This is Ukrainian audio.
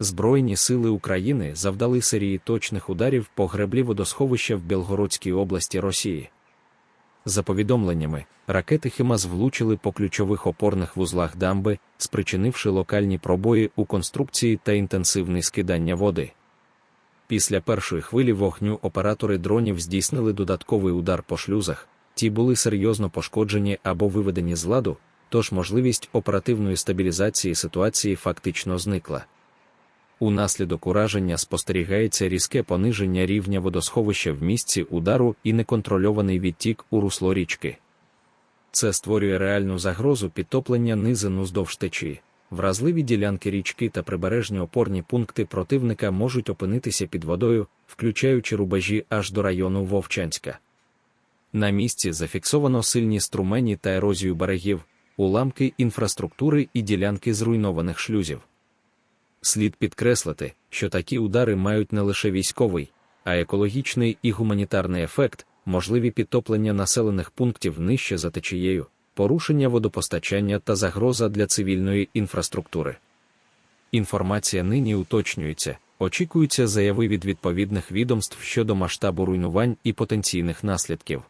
Збройні сили України завдали серії точних ударів по греблі водосховища в Білгородській області Росії. За повідомленнями, ракети Химаз влучили по ключових опорних вузлах дамби, спричинивши локальні пробої у конструкції та інтенсивне скидання води. Після першої хвилі вогню оператори дронів здійснили додатковий удар по шлюзах, ті були серйозно пошкоджені або виведені з ладу, тож можливість оперативної стабілізації ситуації фактично зникла. Унаслідок ураження спостерігається різке пониження рівня водосховища в місці удару і неконтрольований відтік у русло річки. Це створює реальну загрозу підтоплення низину вздовж течії. Вразливі ділянки річки та прибережні опорні пункти противника можуть опинитися під водою, включаючи рубежі аж до району Вовчанська. На місці зафіксовано сильні струмені та ерозію берегів, уламки інфраструктури і ділянки зруйнованих шлюзів. Слід підкреслити, що такі удари мають не лише військовий, а екологічний і гуманітарний ефект, можливі підтоплення населених пунктів нижче за течією, порушення водопостачання та загроза для цивільної інфраструктури. Інформація нині уточнюється, очікуються заяви від відповідних відомств щодо масштабу руйнувань і потенційних наслідків.